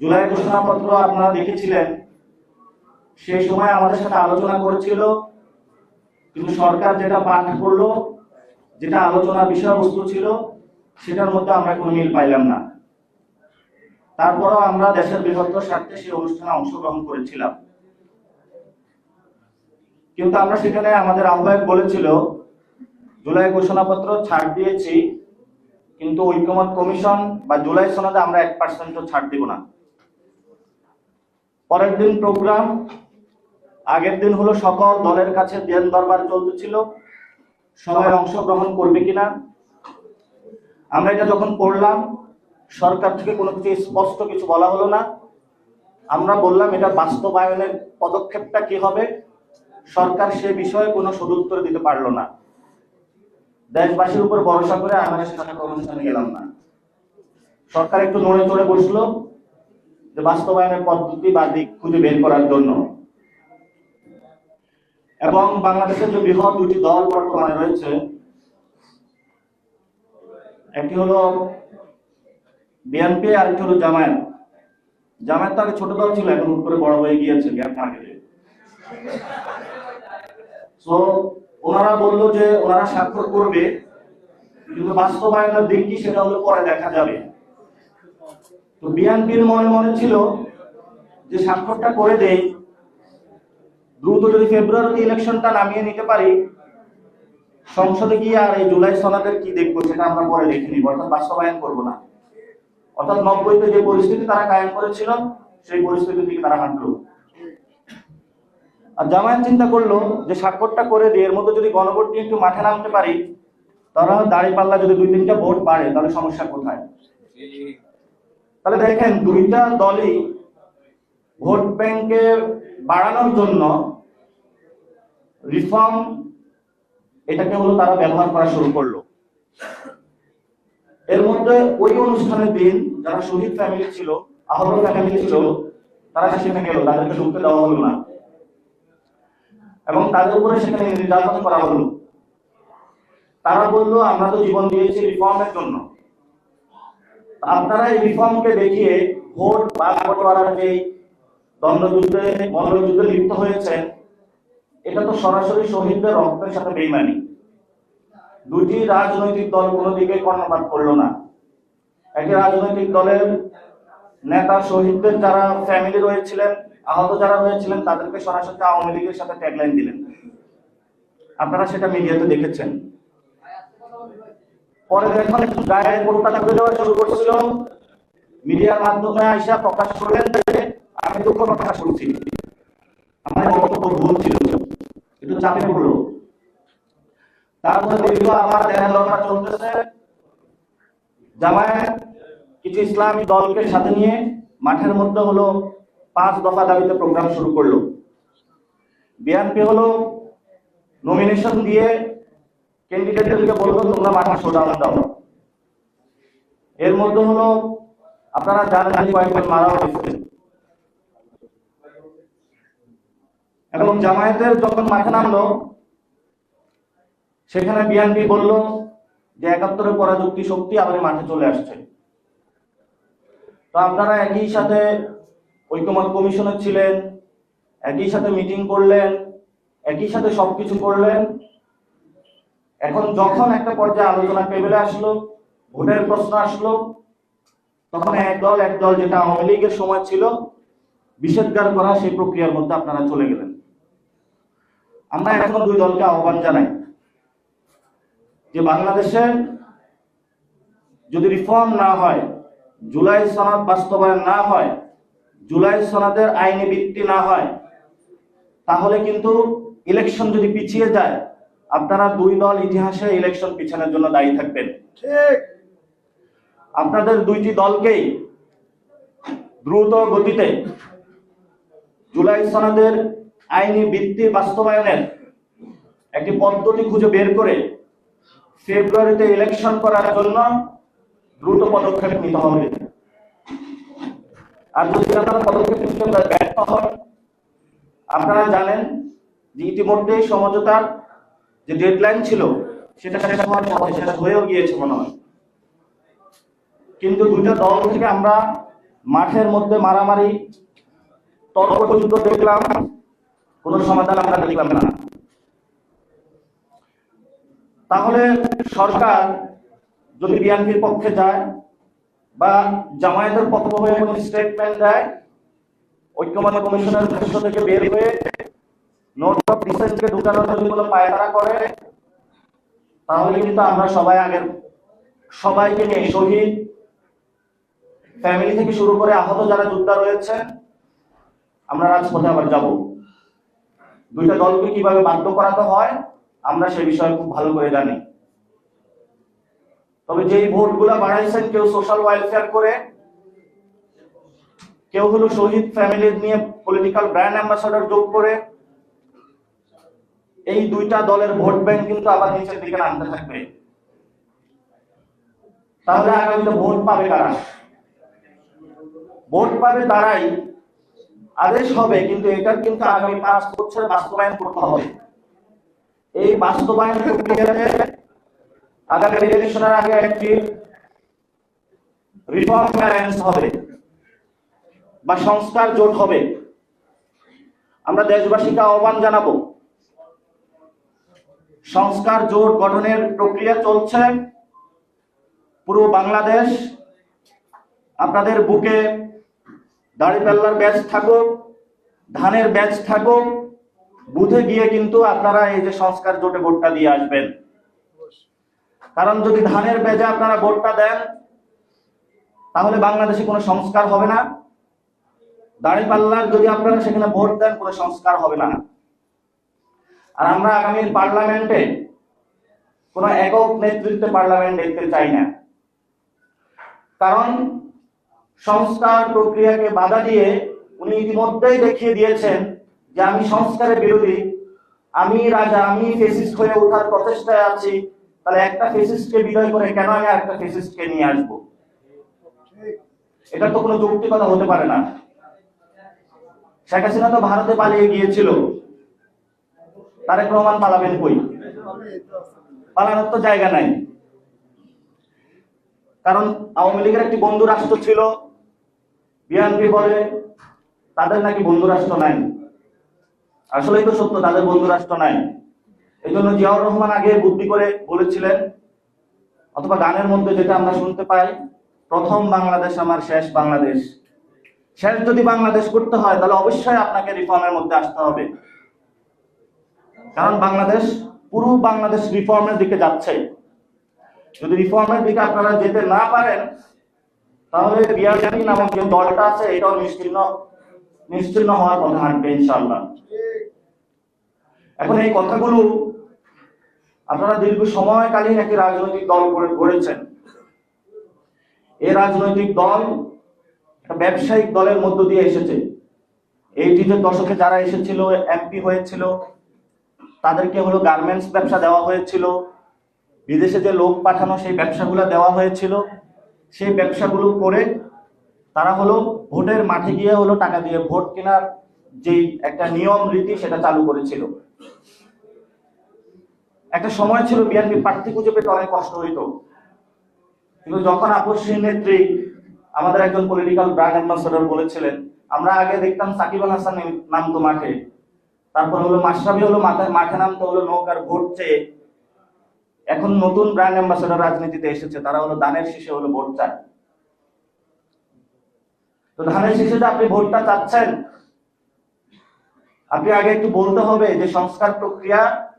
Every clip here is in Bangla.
জুলাই ঘোষণাপত্র আপনারা দেখেছিলেন। সেই সময় আমাদের সাথে আলোচনা করেছিল। কিন্তু সরকার যেটা পাঠ করল, যেটা আলোচনার বিষয়বস্তু ছিল, সেটার মধ্যে আমরা কোনো মিল পাইলাম না। তারপরও আমরা দেশের বৃহত্তর স্বার্থে সেই অনুষ্ঠানে অংশগ্রহণ করেছিলাম। কিন্তু আমরা সেখানে আমাদের আহ্বায়ক বলেছিল, জুলাই ঘোষণাপত্র ছাড় দিয়েছি, কিন্তু ঐক্যমত কমিশন বা জুলাই সনদে আমরা এক পার্সেন্টও ছাড় দিব না। পরের দিন প্রোগ্রাম আগের দিন হলো সকল দলের কাছে দেন দরবার চলতেছিল সবাই অংশগ্রহণ করবে কিনা। আমরা এটা যখন পড়লাম, সরকার থেকে কোনো কিছু স্পষ্ট কিছু বলা হলো না। আমরা বললাম, এটা বাস্তবায়নের পদক্ষেপটা কি হবে? সরকার সে বিষয়ে কোনো সদুত্তর দিতে পারল না। দেশবাসীর উপর ভরসা করে আমরা সেখানে অনুষ্ঠানে গেলাম না। সরকার একটু নড়ে চড়ে বসল। যে বাস্তবায়নের পদ্ধতি বা দিক খুঁজে বের করার জন্য। এবং বাংলাদেশের যে বৃহৎ দুটি দল বর্তমানে রয়েছে, একটি হলো বিএনপি আর একটি হলো জামায়াত। জামায়াত তো আগে ছোট দল ছিল, এখন উপরে বড় হয়ে গিয়েছে গ্যাপ মার্কেটে তো ওনারা বলল যে ওনারা স্বাক্ষর করবে, কিন্তু বাস্তবায়নের দিক কি সেটা হলো পরে দেখা যাবে। তো বিএনপির মনে মনে ছিল যে স্বাক্ষরটা করে দেই, দ্রুত যদি ফেব্রুয়ারিতে ইলেকশনটা নামিয়ে নিতে পারি, সংসদে গিয়ে আর এই জুলাই সনাদের কি দেখব সেটা আমরা পরে দেখে নিব, অর্থাৎ বাস্তবায়ন করব না। অর্থাৎ নব্বইতে যে পরিস্থিতি তারা কায়েম করেছিল, সেই পরিস্থিতির দিকে তারা হাঁটলো। আর জামায়াত চিন্তা করল যে স্বাক্ষরটা করে দিয়ে এর মধ্যে যদি গণভোট নিয়ে একটু মাঠে নামতে পারি তারা দাঁড়িয়ে পাল্লা যদি দুই তিনটা ভোট বাড়ে, তাহলে সমস্যা কোথায়? তাহলে দেখেন দুইটা দলই ভোট ব্যাংকে বাড়ানোর জন্য রিফর্ম, এটাকে হলো তারা ব্যবহার করা শুরু করল। এর মধ্যে ওই অনুষ্ঠানের দিন যারা শহীদ ফ্যামিলি ছিল, আহত ফ্যামিলি ছিল, তারা সেখানে গেল, তাদেরকে ঢুকতে দেওয়া হলো না। এবং তাদের উপরে সেখানে নির্যাতন করা হলো। তারা বলল, আমরা তো জীবন দিয়েছি রিফর্মের জন্য। আপনারা এই রিফর্মকে দেখিয়ে ভোট বা করার যে দ্বন্দ্বযুদ্ধে মল্লযুদ্ধে লিপ্ত হয়েছেন, এটা তো সরাসরি শহীদদের রক্তের সাথে বেইমানি। দুটি রাজনৈতিক দল কোনো দিকে কর্ণপাত করল না। একটি রাজনৈতিক দলের নেতা শহীদদের যারা ফ্যামিলি রয়েছিলেন, আহত যারা হয়েছিলেন তাদেরকে সরাসরি আওয়ামী লীগের সাথে ট্যাগলাইন দিলেন। আপনারা সেটা মিডিয়াতে দেখেছেন। পরে দেখুন গায়ে কোটটা তুলে দেওয়া শুরু করছিল। মিডিয়ার মাধ্যমে আইসা প্রকাশ করলেন যে, আমি দুঃখ প্রকাশ করছি আমার বক্তব্য ভুল ছিল। একটু চাপে পড়ল। তারপরে দীর্ঘ আমার দেখা লড়া চলতেছে। জামায়াত, কিছু ইসলামী দলকে সাথে নিয়ে মাঠের মধ্যে হলো পাঁচ দফা দাবিতে প্রোগ্রাম শুরু করল। বিএনপি হলো নমিনেশন দিয়ে ক্যান্ডিডেটদেরকে বলব, তোমরা মাঠে শোডাউন দাও। এর মধ্যে হলো, আপনারা জানেন যে কয়েকজন মারা হয়েছে। এবং জামায়াতের যখন মাঠে নামলো, সেখানে বিএনপি বলল যে একাত্তরের পরাযুক্তি শক্তি আবার মাঠে চলে আসছে। তো আপনারা একই সাথে ঐক্যমত কমিশনে ছিলেন, একই সাথে মিটিং করলেন, একই সাথে সবকিছু করলেন। এখন যখন একটা পর্যায়ে আলোচনা টেবিলে আসলো, ভোটের প্রশ্ন আসলো, তখন এক দল এক দল যেটা আওয়ামী লীগের সময় ছিল নিষেধগার করা, সেই প্রক্রিয়ার মধ্যে আপনারা চলে গেলেন। আমরা এখন দুই দলকে আহ্বান জানাই যে বাংলাদেশে যদি রিফর্ম না হয়, জুলাই সনদ বাস্তবায়ন না হয়, জুলাই সনদের আইনি ভিত্তি না হয়, তাহলে কিন্তু ইলেকশন যদি পিছিয়ে যায় আপনারা দুই দল ইতিহাসে ইলেকশন পিছানোর জন্য দায়ী থাকবেন। ঠিক। আপনাদের দুইটি দলকেই দ্রুত গতিতে জুলাই সনদের আইনি ভিত্তি বাস্তবায়নের একটি পদ্ধতি খুঁজে বের করে ফেব্রুয়ারিতে ইলেকশন করার জন্য দ্রুত পদক্ষেপ নিতে হবে। আর যদি আপনারা পদক্ষেপ নিতে ব্যর্থ হন আপনারা জানেন যে ইতিমধ্যেই সমঝোতার যে ডেডলাইন ছিল, সেটা শেষ হওয়ার পথে শেষ হয়েও গিয়েছে মনে হয়। কিন্তু দুইটা দল থেকে আমরা মাঠের মধ্যে মারামারি, তর্ক যুদ্ধ দেখলাম, কোনো সমাধান আমরা দেখলাম না। তাহলে সরকার যদি বিএনপির পক্ষে যায় বা জামায়াতের পক্ষ হয়ে কোনো স্টেটমেন্ট দেয় ঐক্যমত কমিশনের পক্ষ থেকে বের হয়ে নোট অফ ডিসেন্টকে ঢুকানোর জন্য কোনো পায়তারা করে, তাহলে কিন্তু আমরা সবাই আগের, সবাইকে নিয়ে শহীদ ফ্যামিলি থেকে শুরু করে আহত যারা যোদ্ধা রয়েছে, আমরা রাজপথে আবার যাব। দুইটা দলকে কীভাবে বাধ্য করাতে হয়, আমরা সে বিষয়ে খুব ভালো করে জানি। তবে যেই ভোটগুলা বাড়াইছেন কেউ সোশ্যাল ওয়েলফেয়ার করে, কেউ হলো শহীদ ফ্যামিলির নিয়ে পলিটিক্যাল ব্র্যান্ড অ্যাম্বাসাডার যোগ করে এই দুইটা দলের ভোট ব্যাংক কিন্তু আবার নিচের দিকে নামতে থাকবে। তাহলে আগামীতে ভোট পাবে কারা? ভোট পাবে তারাই। আদেশ হবে, কিন্তু এটার কিন্তু আগামী পাঁচ বছরে বাস্তবায়ন করতে হবে। এই বাস্তবায়ন প্রক্রিয়াতে আগামী ইলেকশনের আগে একটি রিফর্ম অ্যারেঞ্জ হবে বা সংস্কার জোট হবে। আমরা দেশবাসীকে আহ্বান জানাব সংস্কার জোট গঠনের প্রক্রিয়া চলছে পুরো বাংলাদেশ। আপনাদের বুকে দাড়িপাল্লার ব্যাচ থাকুক, ধানের ব্যাচ থাকুক, বুথে গিয়ে কিন্তু আপনারা এই যে সংস্কার জোটে ভোটটা দিয়ে আসবেন। কারণ যদি ধানের ব্যাজে আপনারা ভোটটা দেন, তাহলে বাংলাদেশে কোনো সংস্কার হবে না। দাড়িপাল্লার যদি আপনারা সেখানে ভোট দেন, কোনো সংস্কার হবে না। আর আমরা আগামী পার্লামেন্টে কোনো একক নেতৃত্বে পার্লামেন্ট দেখতে চাই না। কারণ সংস্কার প্রক্রিয়াকে বাধা দিয়ে উনি ইতিমধ্যেই দেখিয়ে দিয়েছেন যে আমি সংস্কারের বিরোধী। আমি রাজা, আমি ফেসিস্ট হয়ে ওঠার প্রচেষ্টায় আছি। তাহলে একটা ফেসিস্টকে বিজয় করে কেন আমি একটা ফেসিস্টকে নিয়ে আসব? এটা তো কোনো যৌক্তিকতা হতে পারে না। শেখ হাসিনা তো ভারতে পালিয়ে গিয়েছিল। তারেক রহমান পালাবেন কই? পালানোর তো জায়গা নাই। কারণ আওয়ামী লীগের একটি বন্ধু রাষ্ট্র ছিল, বিএনপি বলে, তাদের নাকি বন্ধু রাষ্ট্র নাই। আসলেই তো সত্য, তাদের বন্ধু রাষ্ট্র নাই। এই জন্য জিয়াউর রহমান আগে বুদ্ধি করে বলেছিলেন, অথবা গানের মধ্যে যেটা আমরা শুনতে পাই, প্রথম বাংলাদেশ আমার শেষ বাংলাদেশ। শেষ যদি বাংলাদেশ করতে হয়, তাহলে অবশ্যই আপনাকে রিফর্মের মধ্যে আসতে হবে। কারণ বাংলাদেশ পুরো বাংলাদেশ রিফর্মের দিকে যাচ্ছে। যদি রিফর্মের দিকে আপনারা যেতে না পারেন, তাহলে বিআরপি নামক যে দলটা আছে, এটাও নিশ্চিন্ন নিশ্চিন্ন হওয়ার কথা হাঁটবে ইনশাল্লাহ এখন এই কথাগুলো আপনারা দীর্ঘ সময়কালীন একটি রাজনৈতিক দল গড়েছেন। এই রাজনৈতিক দল একটা ব্যবসায়িক দলের মধ্য দিয়ে এসেছে। এইটিদের দশকে যারা এসেছিল এমপি হয়েছিল তাদেরকে হলো গার্মেন্টস ব্যবসা দেওয়া হয়েছিল। বিদেশে যে লোক পাঠানো সেই ব্যবসাগুলো দেওয়া হয়েছিল। সেই ব্যবসাগুলো করে তারা হলো ভোটের মাঠে গিয়ে হলো টাকা দিয়ে ভোট কেনার যেই একটা নিয়ম, রীতি সেটা চালু করেছিল। একটা সময় ছিল বিএনপি প্রার্থী খুঁজে পেতে অনেক কষ্ট হইতো। কিন্তু যখন আপসী নেত্রী আমাদের একজন পলিটিক্যাল ব্র্যান্ড অ্যাম্বাসেডর বলেছিলেন, আমরা আগে দেখতাম সাকিব আল হাসান নামতো মাঠে। তারপর হলো মাশরাফি হলো মাথায় মাঠে নামতো হলো নৌকার ভোট চেয়ে এখন নতুন ব্র্যান্ড অ্যাম্বাসেডর রাজনীতিতে এসেছে, তারা হলো দানের শীষে হলো ভোট চায়। তো ধানের শীষে আপনি ভোটটা চাচ্ছেন, আপনি আগে একটু বলতে হবে যে সংস্কার প্রক্রিয়া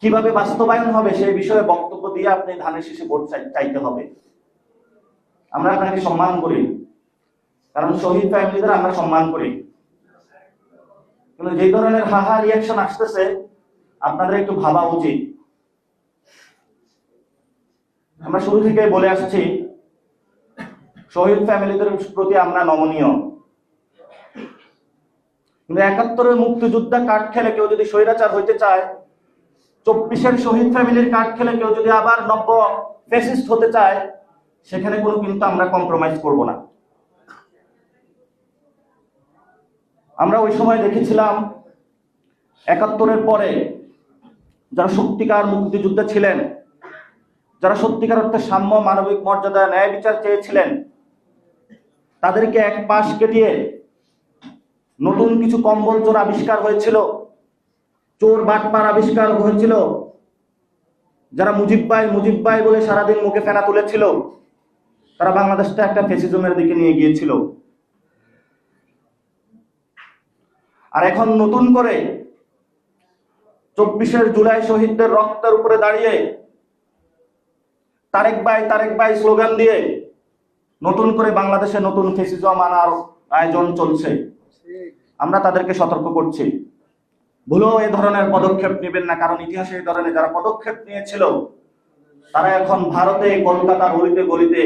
কীভাবে বাস্তবায়ন হবে সেই বিষয়ে বক্তব্য দিয়ে আপনি ধানের শীষে ভোট চাই- চাইতে হবে। আমরা আপনাকে সম্মান করি। কারণ শহীদ ফ্যামিলিদের আমরা সম্মান করি। কিন্তু যে ধরনের হাহা রিয়াকশন আসতেছে, আপনাদের একটু ভাবা উচিত। আমরা শুরু থেকে বলে আসছি, শহীদ ফ্যামিলিদের প্রতি আমরা নমনীয়। কিন্তু একাত্তরের মুক্তিযোদ্ধা কাঠ খেলে কেউ যদি স্বৈরাচার হইতে চায়, চব্বিশের শহীদ ফ্যামিলির কাঠ খেলে কেউ যদি আবার নব্য ফেসিস্ট হতে চায়, সেখানে কোনো কিন্তু আমরা কম্প্রোমাইজ করব না। আমরা ওই সময় দেখেছিলাম একাত্তরের পরে যারা সত্যিকার মুক্তিযোদ্ধা ছিলেন, যারা সত্যিকার অর্থে সাম্য মানবিক মর্যাদা ন্যায় বিচার চেয়েছিলেন, তাদেরকে এক পাশ কেটিয়ে নতুন কিছু কম্বল চোর আবিষ্কার হয়েছিল, চোর বাটপার আবিষ্কার হয়েছিল, যারা মুজিব ভাই মুজিব ভাই বলে সারাদিন মুখে ফেনা তুলেছিল, তারা বাংলাদেশটা একটা ফেসিজমের দিকে নিয়ে গিয়েছিল। আর এখন নতুন করে চব্বিশের জুলাই শহীদদের রক্তের উপরে দাঁড়িয়ে তারেক ভাই তারেক ভাই স্লোগান দিয়ে নতুন করে বাংলাদেশে নতুন ফেসিজম আনার আয়োজন চলছে। আমরা তাদেরকে সতর্ক করছি। ভুলেও এ ধরনের পদক্ষেপ নেবেন না, কারণ ইতিহাসে এই ধরনের যারা পদক্ষেপ নিয়েছিল, তারা এখন ভারতে, কলকাতার গলিতে গলিতে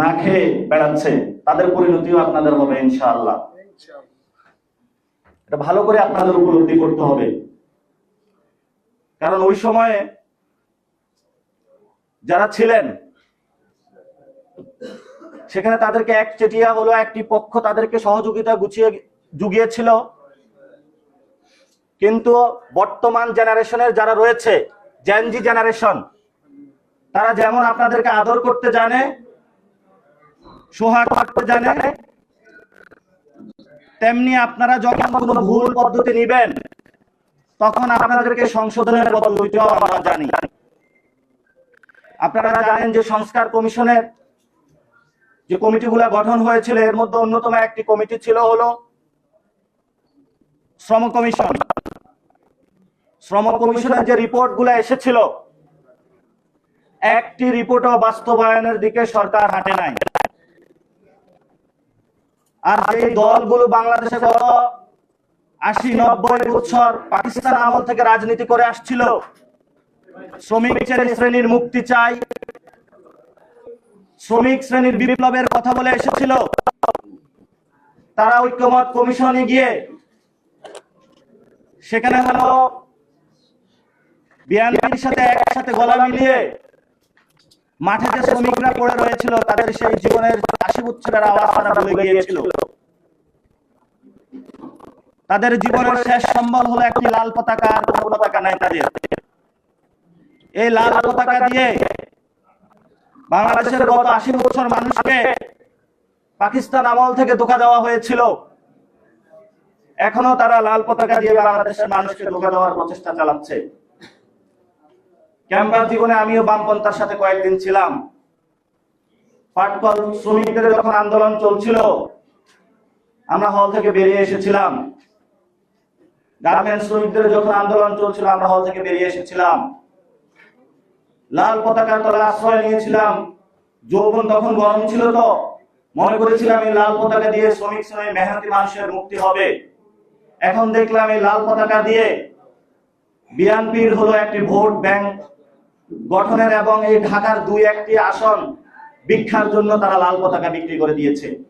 না খেয়ে বেড়াচ্ছে। তাদের পরিণতিও আপনাদের হবে ইনশাআল্লাহ। এটা ভালো করে আপনাদের উপলব্ধি করতে হবে। কারণ ওই সময়ে যারা ছিলেন, সেখানে তাদেরকে এক চেটিয়া হলো, একটি পক্ষ তাদেরকে সহযোগিতা গুছিয়ে জুগিয়েছিল। কিন্তু বর্তমান জেনারেশনের যারা রয়েছে জেনজি জেনারেশন, তারা যেমন আপনাদেরকে আদর করতে জানে, সোহাগ করতে জানে তেমনি আপনারা যখন কোনো ভুল পদ্ধতি নিবেন, তখন আপনাদেরকে সংশোধনের পদ্ধতিও আমরা জানি। আপনারা জানেন যে সংস্কার কমিশনের যে কমিটিগুলো গঠন হয়েছিল, এর মধ্যে অন্যতম একটি কমিটি ছিল হলো শ্রম কমিশন। শ্রম কমিশনের যে রিপোর্টগুলো এসেছিল, একটি রিপোর্টও বাস্তবায়নের দিকে সরকার হাঁটে নাই। আর যে দলগুলো বাংলাদেশে গত আশি, নব্বই বছর পাকিস্তান আমল থেকে রাজনীতি করে আসছিল। শ্রমিক শ্রেণির মুক্তি চাই। শ্রমিক শ্রেণির বিপ্লবের কথা বলে এসেছিল। তারা ঐক্যমত কমিশনে গিয়ে সেখানে হলো বিএনপির সাথে একসাথে গলা মিলিয়ে মাঠে যে শ্রমিকরা পড়ে রয়েছিল, তাদের সেই জীবনের আশি উচ্ছেদের আওয়াজ তারা বলে গিয়েছিল। তাদের জীবনের শেষ সম্বল হলো একটি লাল পতাকা আর কোনো পতাকা নাই তাদের। এই লাল পতাকা দিয়ে বাংলাদেশের গত আশি বছর মানুষকে পাকিস্তান আমল থেকে ধোকা দেওয়া হয়েছিল। এখনও তারা লাল পতাকা দিয়ে বাংলাদেশের মানুষকে ধোকা দেওয়ার প্রচেষ্টা চালাচ্ছে। ক্যাম্পাস জীবনে আমিও বামপন্থার সাথে কয়েকদিন ছিলাম। পাটকল শ্রমিকদের যখন আন্দোলন চলছিল, আমরা হল থেকে বেরিয়ে এসেছিলাম। গার্মেন্টস শ্রমিকদের যখন আন্দোলন চলছিল, আমরা হল থেকে বেরিয়ে এসেছিলাম। লাল পতাকার তলে আশ্রয় নিয়েছিলাম। যৌবন তখন গরম ছিল তো। মনে করেছিলাম এই লাল পতাকা দিয়ে শ্রমিক শ্রমিক মেহনতি মানুষের মুক্তি হবে। এখন দেখলাম এই লাল পতাকা দিয়ে বিএনপির হলো একটি ভোট ব্যাংক। গঠনের এবং এই ঢাকার দুই একটি আসন ভিক্ষার জন্য তারা লাল পতাকা বিক্রি করে দিয়েছে।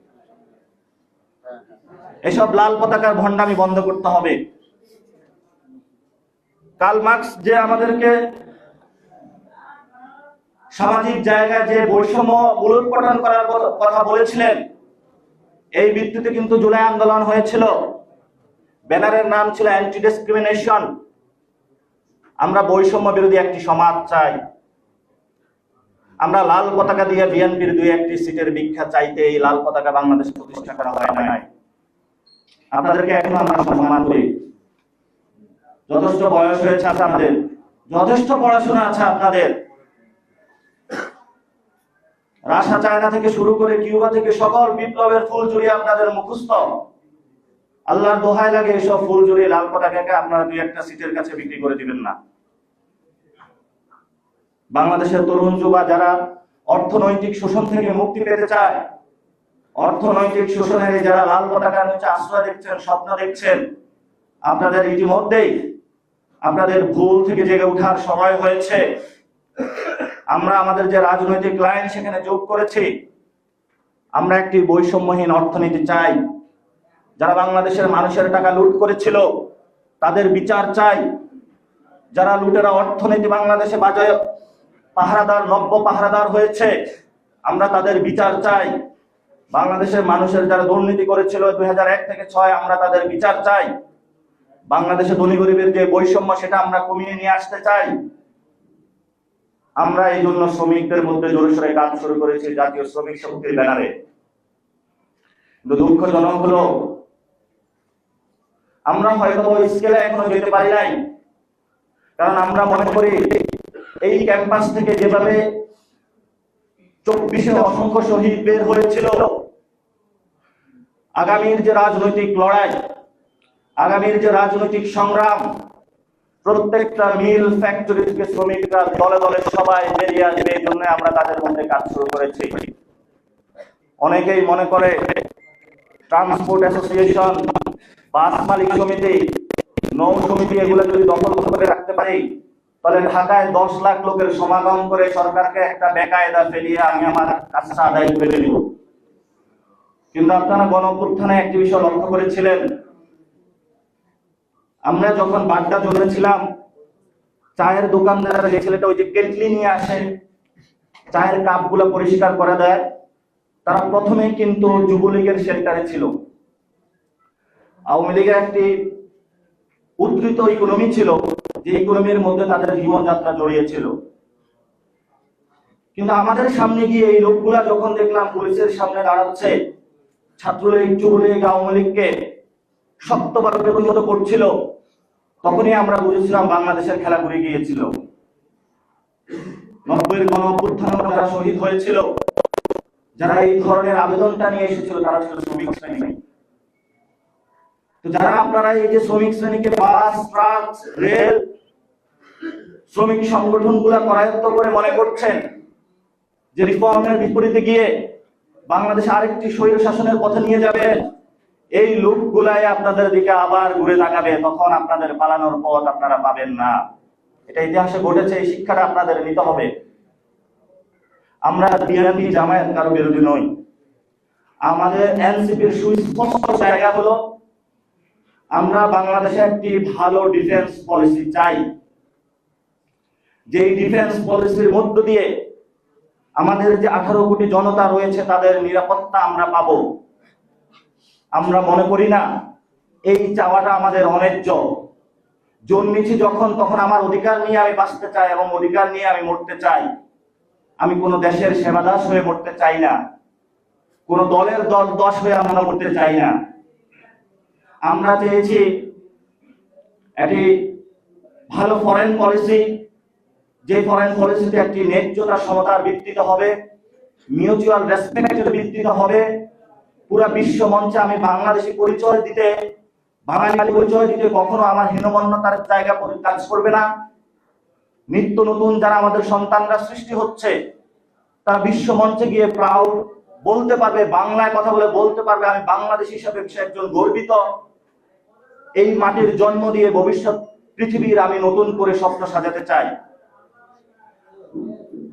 এসব লাল পতাকার ভণ্ডামি বন্ধ করতে হবে। কাল মার্কস যে আমাদেরকে সামাজিক জায়গায় যে বৈষম্য মূলোৎপাটন করার কথা- কথা বলেছিলেন, এই ভিত্তিতে কিন্তু জুলাই আন্দোলন হয়েছিল। ব্যানারের নাম ছিল অ্যান্টি ডিসক্রিমিনেশন আমরা বৈষম্য বিরোধী একটি সমাজ চাই। আমরা লাল পতাকা দিয়ে বিএনপির দুই একটি সিটের ভিক্ষা চাইতে এই লাল পতাকা বাংলাদেশ প্রতিষ্ঠা করা হয় নাই। আপনাদেরকে এখন আমরা সম্মান করি যথেষ্ট বয়স হয়েছে আপনাদের। যথেষ্ট পড়াশোনা আছে আপনাদের। রাশা চায়না থেকে শুরু করে কিউবা থেকে সকল বিপ্লবের ফুল জড়িয়ে আপনাদের মুখস্থ। আল্লাহর দোহায় লাগে এসব ফুল জড়িয়ে লাল পতাকাকে আপনারা দুই একটা সিটের কাছে বিক্রি করে দিবেন না। বাংলাদেশের তরুণ যুবা যারা অর্থনৈতিক শোষণ থেকে মুক্তি পেতে চায়, অর্থনৈতিক শোষণের যারা লাল পতাকার নিচে আশ্রয় দেখছেন, স্বপ্ন দেখছেন, আপনাদের ইতিমধ্যেই আপনাদের ভুল থেকে জেগে ওঠার সময় হয়েছে। আমরা আমাদের যে রাজনৈতিক লাইন সেখানে যোগ করেছি, আমরা একটি বৈষম্যহীন অর্থনীতি চাই। যারা বাংলাদেশের মানুষের টাকা লুট করেছিল, তাদের বিচার চাই। যারা লুটেরা অর্থনীতি বাংলাদেশে বাজায় পাহারাদার, নব্য পাহারাদার হয়েছে, আমরা তাদের বিচার চাই। বাংলাদেশের মানুষের যারা দুর্নীতি করেছিল দু হাজার এক থেকে ছয়, আমরা তাদের বিচার চাই। বাংলাদেশে ধনী গরিবের যে বৈষম্য, সেটা আমরা কমিয়ে নিয়ে আসতে চাই। আমরা এই জন্য শ্রমিকদের মধ্যে জোরে সোরে কাজ শুরু করেছি জাতীয় শ্রমিক শক্তির ব্যানারে। দুঃখজনক হলো আমরা হয়তো ওই স্কেলে এখনও যেতে পারি নাই। কারণ আমরা মনে করি এই ক্যাম্পাস থেকে যেভাবে চব্বিশে অসংখ্য শহীদ বের হয়েছিল, আগামীর যে রাজনৈতিক লড়াই, আগামীর যে রাজনৈতিক সংগ্রাম, প্রত্যেকটা মিল ফ্যাক্টরি থেকে শ্রমিকরা দলে দলে সবাই বেরিয়ে আসবে, এই জন্য আমরা তাদের মধ্যে কাজ শুরু করেছি। অনেকেই মনে করে ট্রান্সপোর্ট অ্যাসোসিয়েশন বাস মালিক সমিতি নৌ সমিতি এগুলো যদি দখল করে রাখতে পারি, তাহলে ঢাকায় দশ লাখ লোকের সমাগম করে সরকারকে একটা বেকায়দা ফেলিয়ে আমি আমার কাজটা আদায় করে নিব কিন্তু আপনারা গণ অভ্যুত্থানে একটি বিষয় লক্ষ্য করেছিলেন। আমরা যখন বাড্ডা জন্মেছিলাম চায়ের দোকানদার যে ছেলেটা ওই যে কেটলি নিয়ে আসে, চায়ের কাপগুলো পরিষ্কার করে দেয়, তারা প্রথমে কিন্তু যুবলীগের শেল্টারে ছিল। আওয়ামী লীগের একটি উদ্ধৃত ইকোনমি ছিল, যে ইকোনমির মধ্যে তাদের জীবনযাত্রা জড়িয়েছিল। কিন্তু আমাদের সামনে গিয়ে এই লোকগুলা যখন দেখলাম পুলিশের সামনে দাঁড়াচ্ছে, ছাত্রলীগ, যুবলীগ, আওয়ামী লীগকে শক্তভাবে প্রতিহত করছিল, তখনই আমরা বুঝেছিলাম বাংলাদেশের খেলা ঘুরে গিয়েছিল। নব্বইয়ের গণ অভ্যুত্থানে যারা শহীদ হয়েছিল, যারা এই ধরনের আবেদনটা নিয়ে এসেছিল, তারা ছিল শ্রমিক শ্রেণি। তো যারা আপনারা এই যে শ্রমিক শ্রেণীকে বাস, ট্রাক, রেল, শ্রমিক সংগঠনগুলা করায়ত্ত করে মনে করছেন যে রিফর্মের বিপরীতে গিয়ে বাংলাদেশ আরেকটি স্বৈর শাসনের পথে নিয়ে যাবেন এই লোকগুলাই আপনাদের দিকে আবার ঘুরে তাকাবে, তখন আপনাদের পালানোর পথ আপনারা পাবেন না। এটা ইতিহাসে ঘটেছে, এই শিক্ষাটা আপনাদের নিতে হবে। আমরা বিএনপি জামায়াত কারও বিরোধী নই। আমাদের এনসিপির সুস্পষ্ট জায়গা হলো আমরা বাংলাদেশে একটি ভালো ডিফেন্স পলিসি চাই। যে ডিফেন্স পলিসির মধ্য দিয়ে আমাদের যে আঠারো কোটি জনতা রয়েছে, তাদের নিরাপত্তা আমরা পাবো। আমরা মনে করি না, এই চাওয়াটা আমাদের অন্যায্য জন্মেছি যখন, তখন আমার অধিকার নিয়ে আমি বাঁচতে চাই এবং অধিকার নিয়ে আমি মরতে চাই। আমি কোনো দেশের সেবাদাস হয়ে মরতে চাই না। কোনো দলের দশ দশ হয়ে আমরা মরতে চাই না। আমরা চেয়েছি একটি ভালো ফরেন পলিসি যে ফরেন পলিসিতে একটি ন্যায্যতা সমতার ভিত্তিতে হবে মিউচুয়াল রেসপেক্টের ভিত্তিতে হবে। পুরো বিশ্ব মঞ্চে আমি বাংলাদেশি পরিচয় দিতে, বাঙালি পরিচয় দিতে কখনো আমার হীনমন্যতার জায়গা কাজ করবে না। নিত্য নতুন যারা আমাদের সন্তানরা সৃষ্টি হচ্ছে, তারা বিশ্ব মঞ্চে গিয়ে প্রাউড বলতে পারবে, বাংলায় কথা বলে বলতে পারবে, আমি বাংলাদেশ হিসাবে একজন গর্বিত। এই মাটির জন্ম দিয়ে ভবিষ্যৎ পৃথিবীর আমি নতুন করে স্বপ্ন সাজাতে চাই।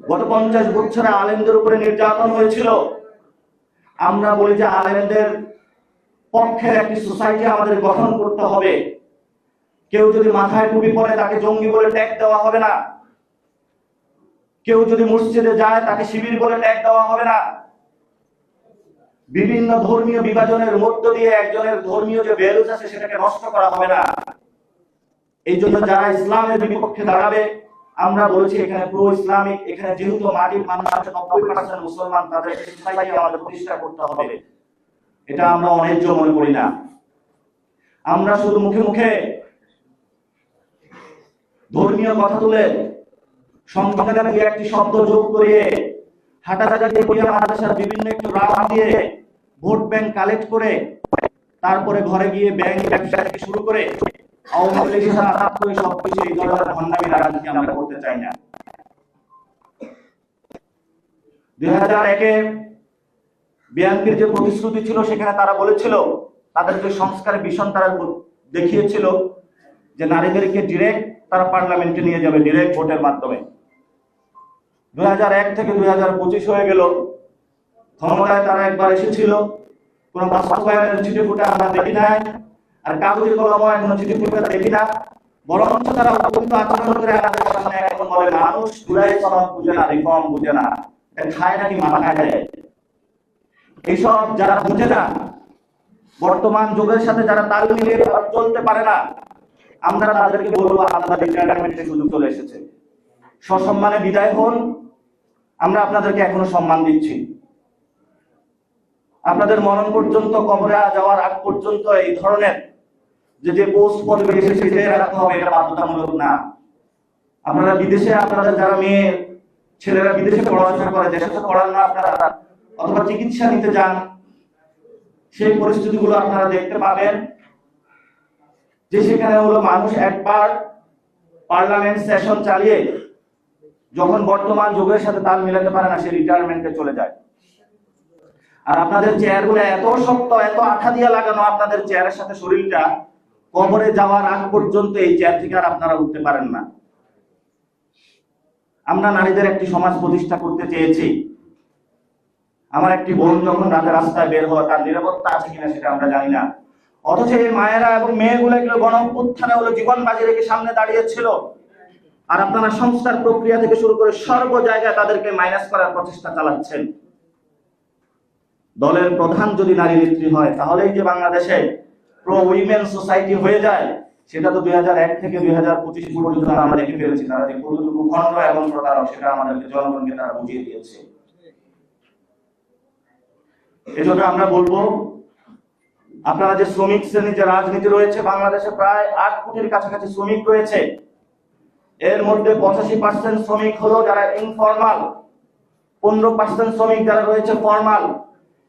গত পঞ্চাশ বছরে আলেমদের উপরে নির্যাতন হয়েছিল। আমরা বলি যে আলেমদের পক্ষের একটি সোসাইটি আমাদের গঠন করতে হবে। কেউ যদি মাথায় টুপি পরে তাকে জঙ্গি বলে ট্যাগ দেওয়া হবে না। কেউ যদি মসজিদে যায় তাকে শিবির বলে ট্যাগ দেওয়া হবে না। বিভিন্ন ধর্মীয় বিভাজনের মধ্য দিয়ে একজনের ধর্মীয় যে ভ্যালুস আছে সেটাকে নষ্ট করা হবে না। এই জন্য যারা ইসলামের বিপক্ষে দাঁড়াবে, আমরা বলছি এখানে প্রো ইসলামিক এখানে যেহেতু মাটির মানুষ আছে নব্বই পার্সেন্ট মুসলমান, তাদের আমাদের প্রতিষ্ঠা করতে হবে। এটা আমরা অন্যায্য মনে করি না। আমরা শুধু মুখে মুখে ধর্মীয় কথা তুলে সংবিধানে একটি শব্দ যোগ করিয়ে হাটাহাটি করে বিভিন্ন একটু রাম দিয়ে ভোট ব্যাংক কালেক্ট করে তারপরে ঘরে গিয়ে ব্যাংক ব্যবসা থেকে শুরু করে আওয়ামী লীগের সাথে সবকিছু এই ধরনের ভণ্ডামি রাজনীতি আমরা করতে চাই না। দুই হাজার একে বিএনপির যে প্রতিশ্রুতি ছিল, সেখানে তারা বলেছিল, তাদের যে সংস্কারের ভীষণ তারা দেখিয়েছিল যে নারীদেরকে ডিরেক্ট তারা পার্লামেন্টে নিয়ে যাবে ডিরেক্ট ভোটের মাধ্যমে। দুই হাজার এক থেকে হয়ে গেল। ক্ষমতায় তারা একবার এসেছিল। কোন বাস্তবায়নের চিঠি ফুটে আমরা দেখি নাই। আর কাগজে চিঠি ফুটে দেখি না। তারা উপযুক্ত আচরণ করে আমাদের সামনে এখন বলে, মানুষ বুঝে না, রিফর্ম বুঝে না। খায় নাকি মাথা খায় এইসব যারা বুঝে না, বর্তমান যুগের সাথে যারা তাল মিলিয়ে চলতে পারে না। আমরা তাদেরকে বলব, আপনাদের রিটায়ারমেন্টের সুযোগ চলে এসেছে। সসম্মানে বিদায় হন। আমরা আপনাদেরকে এখনও সম্মান দিচ্ছি। আপনাদের মরণ পর্যন্ত, কবরে যাওয়ার আগ পর্যন্ত এই ধরনের যে যে পোস্ট পদবে সেটা রাখতে হবে, এটা বাধ্যতামূলক না। আপনারা বিদেশে আপনাদের যারা মেয়ে, ছেলেরা বিদেশে পড়াশোনা করে দেশে পড়ান না আপনারা, অথবা চিকিৎসা নিতে যান, সেই পরিস্থিতিগুলো আপনারা দেখতে পাবেন, যে সেখানে হলো মানুষ একবার পার্লামেন্ট সেশন চালিয়ে যখন বর্তমান যুগের সাথে তাল মিলাতে পারে না, সে রিটায়ারমেন্টে চলে যায়। আর আপনাদের চেয়ার চেয়ারগুলো এত শক্ত, এত আঠা দিয়ে লাগানো আপনাদের চেয়ারের সাথে শরীরটা, কবরে যাওয়ার আগ পর্যন্ত এই চেয়ার থেকে আর আপনারা উঠতে পারেন না। আমরা নারীদের একটি সমাজ প্রতিষ্ঠা করতে চেয়েছি। আমার একটি বোন যখন রাতে রাস্তায় বের হয় তার নিরাপত্তা আছে কিনা সেটা আমরা জানি না। অথচ এই মায়েরা এবং মেয়েগুলো এগুলো গণ উত্থানে হলো জীবন বাজি রেখে সামনে দাঁড়িয়েছিল। আর আপনারা সংস্কার প্রক্রিয়া থেকে শুরু করে সর্ব জায়গায় তাদেরকে মাইনাস করার প্রচেষ্টা চালাচ্ছেন। দলের প্রধান যদি নারী নেত্রী হয়, তাহলেই যে বাংলাদেশে প্রো উইমেন সোসাইটি হয়ে যায়, সেটা তো দুই হাজার এক থেকে দুই হাজার পর্যন্ত আমরা দেখে ফেলেছি। তারা যে কতটুকু খণ্ড এবং প্রতারক, সেটা আমাদেরকে জনগণকে তারা বুঝিয়ে দিয়েছে। এজন্য আমরা বলব, আপনারা যে শ্রমিক শ্রেণি যে রাজনীতি রয়েছে, বাংলাদেশে প্রায় আট কোটির কাছাকাছি শ্রমিক রয়েছে। এর মধ্যে পঁচাশি পার্সেন্ট শ্রমিক হলো যারা ইনফর্মাল পনেরো পার্সেন্ট শ্রমিক যারা রয়েছে ফর্মাল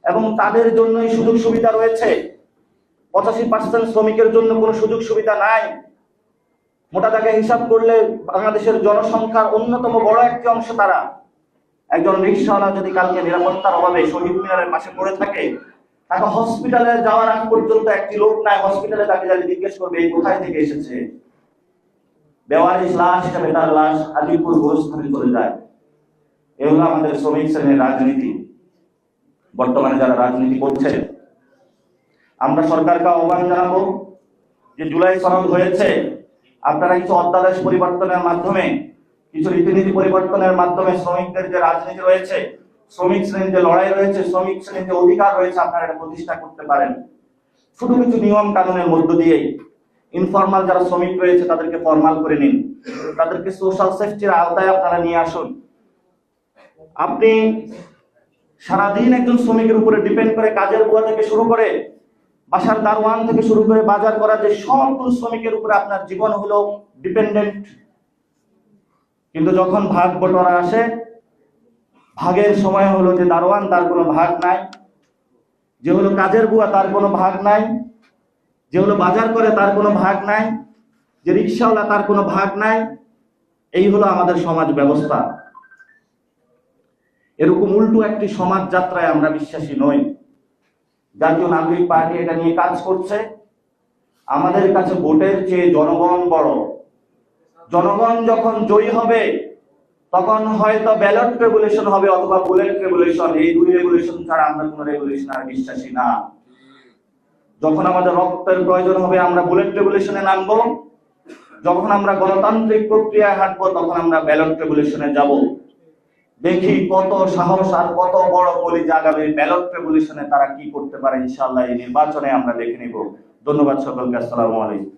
এবং তাদের জন্যই সুযোগ সুবিধা রয়েছে। পঁচাশি পার্সেন্ট শ্রমিকের জন্য কোনো সুযোগ সুবিধা নাই। মোটা টাকা হিসাব করলে বাংলাদেশের জনসংখ্যার অন্যতম বড় একটি অংশ তারা। একজন রিক্সাওয়ালা যদি কালকে নিরাপত্তার অভাবে শহীদ মিনারের পাশে পড়ে থাকে, তাকে হসপিটালে যাওয়ার আগ পর্যন্ত একটি লোক নাই। হসপিটালে তাকে যাকে জিজ্ঞেস করবে কোথায় থেকে এসেছে? বেওয়ারিশ লাশ হিসাবে তার লাশ আলিপুর গোরস্থানে চলে যায়। এগুলো আমাদের শ্রমিক শ্রেণির রাজনীতি। বর্তমানে যারা রাজনীতি করছে, আমরা সরকারকে আহ্বান জানাব যে জুলাই সনদ হয়েছে, আপনারা কিছু অধ্যাদেশ পরিবর্তনের মাধ্যমে, কিছু রীতিনীতি পরিবর্তনের মাধ্যমে শ্রমিকদের যে রাজনীতি রয়েছে, শ্রমিক শ্রেণির যে লড়াই রয়েছে, শ্রমিক শ্রেণির যে অধিকার রয়েছে, আপনারা এটা প্রতিষ্ঠা করতে পারেন। শুধু কিছু নিয়ম কানুনের মধ্য দিয়েই ইনফর্মাল যারা শ্রমিক রয়েছে, তাদেরকে ফর্মাল করে নিন। তাদেরকে সোশ্যাল সেফটির আওতায় আপনারা নিয়ে আসুন। আপনি সারাদিন একজন শ্রমিকের উপরে ডিপেন্ড করে কাজের বুয়া থেকে শুরু করে, বাসার দারওয়ান থেকে শুরু করে বাজার করা যে সবগুলো শ্রমিকের উপরে আপনার জীবন হলো ডিপেন্ডেন্ট কিন্তু যখন ভাগ বটোয়ারা আসে, ভাগের সময় হলো যে দারোয়ান, তার কোনো ভাগ নাই। যে হলো কাজের বুয়া তার কোনো ভাগ নাই। যে হলো বাজার করে তার কোনো ভাগ নাই, যে রিক্সাওয়ালা তার কোনো ভাগ নাই, এই হলো আমাদের সমাজ ব্যবস্থা। এরকম উল্টো একটি সমাজ যাত্রায় আমরা বিশ্বাসী নই। জাতীয় নাগরিক পার্টি এটা নিয়ে কাজ করছে। আমাদের কাছে ভোটের চেয়ে জনগণ বড়। জনগণ যখন জয়ী হবে, তখন হয়তো ব্যালট রেগুলেশন হবে অথবা বুলেট রেগুলেশন। এই দুই রেগুলেশন ছাড়া আমরা কোনো রেগুলেশন আর বিশ্বাসী না। যখন আমাদের রক্তের প্রয়োজন হবে, আমরা বুলেট রেগুলেশনে নামবো। যখন আমরা গণতান্ত্রিক প্রক্রিয়ায় হাঁটবো, তখন আমরা ব্যালট রেগুলেশনে যাব। দেখি কত সাহস আর কত বড় বলি জাগাবে ব্যালট রেগুলেশনে তারা কি করতে পারে, ইনশাআল্লাহ এই নির্বাচনে আমরা দেখে নিব। ধন্যবাদ সকলকে, আসসালামু আলাইকুম।